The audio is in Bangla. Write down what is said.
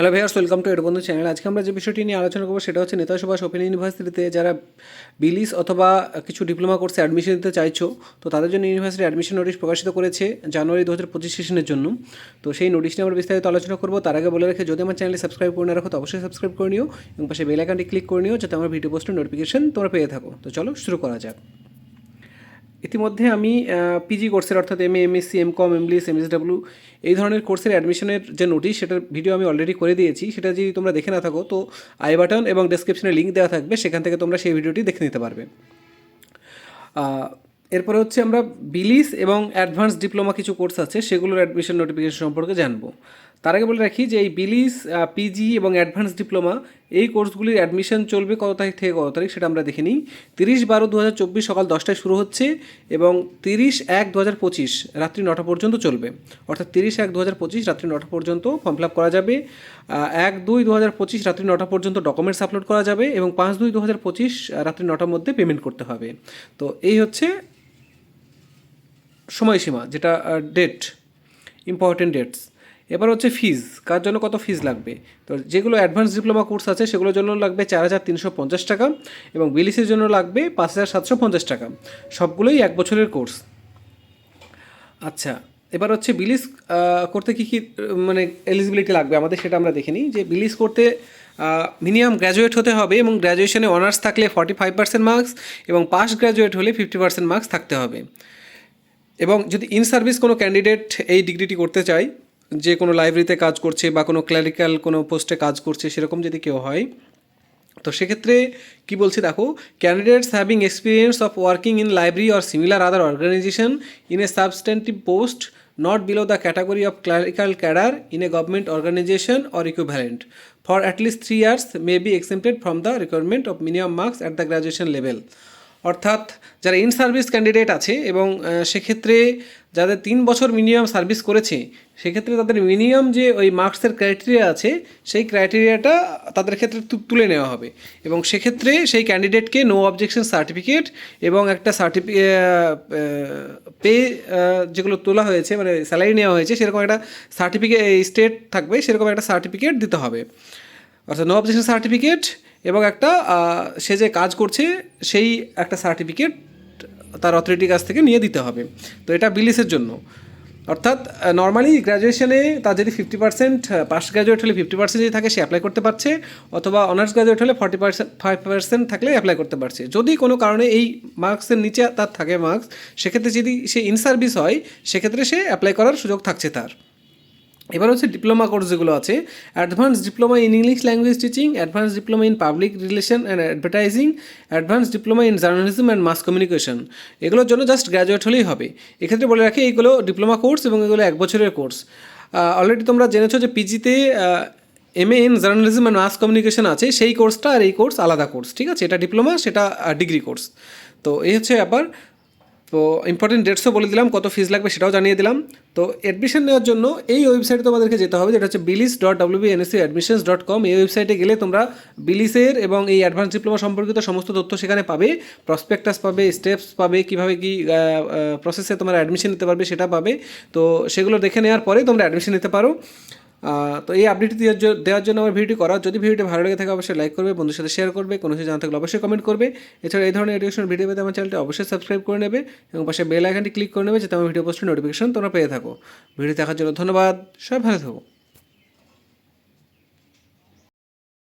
হ্যালো ভাইয়ার্স ওয়েলকাম টু এডবন্ধু চ্যানেল আজকে আমরা যে বিষয়টি নিয়ে আলোচনা করব সেটা হচ্ছে নেতা সুভাষ ওপেন ইউনিভার্সিটিতে যারা বিলিস অথবা কিছু ডিপ্লোমা কোর্সে অ্যাডমিশন দিতে চাইছো, তো তাদের জন্য ইউনিভার্সিটি অ্যাডমিশন নোটিশ প্রকাশিত করেছে জানুয়ারি দু হাজার পঁচিশ সেশনের জন্য। তো সেই নোটিশ নিয়ে আমরা বিস্তারিত আলোচনা করব। তার আগে বলে রেখে, যদি আমার চ্যানেলে সাবস্ক্রাইব করে না রাখো, তো অবশ্যই সাবস্ক্রাইব করে নিও এবং পাশে বেল আইকনটি ক্লিক করে নিও, যাতে আমার ভিডিও পোস্টের নোটিফিকেশন তোমরা পেয়ে থাকো। তো চলো শুরু করা যাক। ইতিমধ্যে আমি পিজি কোর্সের অর্থাৎ M A MSc M Com MBS MSW এই ধরনের কোর্সের অ্যাডমিশনের যে নোটিশ সেটার ভিডিও আমি অলরেডি করে দিয়েছি। সেটা যদি তোমরা দেখে না থাকো, তো আই বাটন এবং ডেসক্রিপশনে লিঙ্ক দেওয়া থাকবে, সেখান থেকে তোমরা সেই ভিডিওটি দেখে নিতে পারবে। এরপরে হচ্ছে আমরা বিলিস এবং অ্যাডভান্স ডিপ্লোমা কিছু কোর্স আছে, সেগুলোর অ্যাডমিশন নোটিফিকেশন সম্পর্কে জানব। তার আগে বলে রাখি যে এই বিলিস পিজি এবং অ্যাডভান্স ডিপ্লোমা এই কোর্সগুলির অ্যাডমিশন চলবে কত তারিখ থেকে কত তারিখ সেটা আমরা দেখে নিই। তিরিশ বারো দু হাজার চব্বিশ সকাল দশটায় শুরু হচ্ছে এবং তিরিশ এক দু হাজার পঁচিশ রাত্রি নটা পর্যন্ত চলবে। অর্থাৎ তিরিশ এক দু হাজার পঁচিশ রাত্রি নটা পর্যন্ত ফর্ম ফিল আপ করা যাবে। এক দুই দু হাজার পঁচিশ রাত্রি নটা পর্যন্ত ডকুমেন্টস আপলোড করা যাবে এবং পাঁচ দুই দু হাজার পঁচিশ রাত্রি নটার মধ্যে পেমেন্ট করতে হবে। তো এই হচ্ছে সময়সীমা যেটা ডেট ইম্পর্টেন্ট ডেটস এবার হচ্ছে ফিজ কার জন্য কত ফিজ লাগবে? তো যেগুলো অ্যাডভান্স ডিপ্লোমা কোর্স আছে, সেগুলোর জন্য লাগবে চার হাজার তিনশো পঞ্চাশ টাকা এবং বিলিসের জন্য লাগবে পাঁচ হাজার সাতশো পঞ্চাশ টাকা। সবগুলোই এক বছরের কোর্স আচ্ছা এবার হচ্ছে বিলিস করতে কী কী মানে এলিজিবিলিটি লাগবে আমাদের সেটা আমরা দেখে নিই। যে বিলিস করতে মিনিমাম গ্র্যাজুয়েট হতে হবে এবং গ্র্যাজুয়েশনে অনার্স থাকলে ফর্টি ফাইভ পার্সেন্ট মার্কস এবং পাস গ্র্যাজুয়েট হলে ফিফটি পার্সেন্ট মার্কস থাকতে হবে। এবং যদি ইন সার্ভিস কোনো ক্যান্ডিডেট এই ডিগ্রিটি করতে চায় যে কোনো লাইব্রেরিতে কাজ করছে বা কোনো ক্ল্যারিক্যাল কোনো পোস্টে কাজ করছে, সেরকম যদি কেউ হয়, তো সেক্ষেত্রে কি বলছি দেখো candidates having experience of working in library or similar other organisation in a substantive post not below the category of clerical cadre in a government organisation or equivalent for at least three years may be exempted from the requirement of minimum marks at the graduation level অর্থাৎ যারা ইন সার্ভিস ক্যান্ডিডেট আছে এবং সেক্ষেত্রে যাদের তিন বছর মিনিমাম সার্ভিস করেছে, সেক্ষেত্রে তাদের মিনিমাম যে ওই মার্কসের ক্রাইটেরিয়া আছে, সেই ক্রাইটেরিয়াটা তাদের ক্ষেত্রে তুলে নেওয়া হবে। এবং সেক্ষেত্রে সেই ক্যান্ডিডেটকে নো অবজেকশন সার্টিফিকেট এবং একটা সার্টিফি পে যেগুলো তোলা হয়েছে মানে স্যালারি নেওয়া হয়েছে, সেরকম একটা সার্টিফিকেট স্টেট থাকবে, সেরকম একটা সার্টিফিকেট দিতে হবে। অর্থাৎ নো অবজেকশন সার্টিফিকেট এবং একটা সে যে কাজ করছে, সেই একটা সার্টিফিকেট তার অথরিটির কাছ থেকে নিয়ে দিতে হবে। তো এটা বিলিসের জন্য। অর্থাৎ নর্মালি গ্র্যাজুয়েশনে তার যদি ফিফটি পার্সেন্ট পাস গ্র্যাজুয়েট হলে ফিফটি পার্সেন্ট যদি থাকে, সে অ্যাপ্লাই করতে পারছে, অথবা অনার্স গ্র্যাজুয়েট হলে ফর্টি পার্সেন্ট ফাইভ পার্সেন্ট থাকলে অ্যাপ্লাই করতে পারছে। যদি কোনো কারণে এই মার্কসের নিচে তার থাকে মার্কস সেক্ষেত্রে যদি সে ইন সার্ভিস হয়, সেক্ষেত্রে সে অ্যাপ্লাই করার সুযোগ থাকছে তার। এবার হচ্ছে ডিপ্লোমা কোর্স যেগুলো আছে advance diploma in English language teaching advance diploma in public relation and advertising advance diploma in journalism and mass communication এগুলোর জন্য জাস্ট গ্র্যাজুয়েট হলেই হবে। এক্ষেত্রে বলে রাখি, এইগুলো ডিপ্লোমা কোর্স এবং এগুলো এক বছরের কোর্স অলরেডি তোমরা জেনেছো যে পিজিতে M A in journalism and mass communication আছে, সেই কোর্সটা আর এই কোর্স আলাদা কোর্স ঠিক আছে? এটা ডিপ্লোমা সেটা ডিগ্রি কোর্স তো এই হচ্ছে ব্যাপার। তো ইম্পর্টেন্ট ডেটসও বলে দিলাম, কত ফিজ লাগবে সেটাও জানিয়ে দিলাম। তো অ্যাডমিশন নেওয়ার জন্য এই ওয়েবসাইটে তোমাদেরকে যেতে হবে, যেটা হচ্ছে BLIS dot W NSC admissions dot com এই ওয়েবসাইটে গেলে তোমরা বিলিসের এবং এই অ্যাডভান্স ডিপ্লোমা সম্পর্কিত সমস্ত তথ্য সেখানে পাবে। প্রসপেক্টাস পাবে স্টেপস পাবে, কীভাবে কী প্রসেসে তোমরা অ্যাডমিশন নিতে পারবে সেটা পাবে। তো সেগুলো দেখে নেওয়ার পরে তোমরা অ্যাডমিশন নিতে পারো। তো এই আপডেট দেওয়ার জন্য দেওয়ার জন্য আমার ভিডিওটি করা যদি ভিডিওটি ভালো লেগে থাকে, অবশ্যই লাইক করবে, বন্ধুর সাথে শেয়ার করবে, কোনো কিছু জানা থাকলে অবশ্যই কমেন্ট করবে। এছাড়া এই ধরনের এডুকেশন ভিডিও পেতে আমার চ্যানেলটি অবশ্যই সাবস্ক্রাইব করে নেবে এবং পাশে বেল আইকনটি ক্লিক করে নেবে, যাতে আমার ভিডিও পোস্টের নোটিফিকেশন তোমরা পেয়ে থাকো। ভিডিও দেখার জন্য ধন্যবাদ, সবাই ভালো থাকো।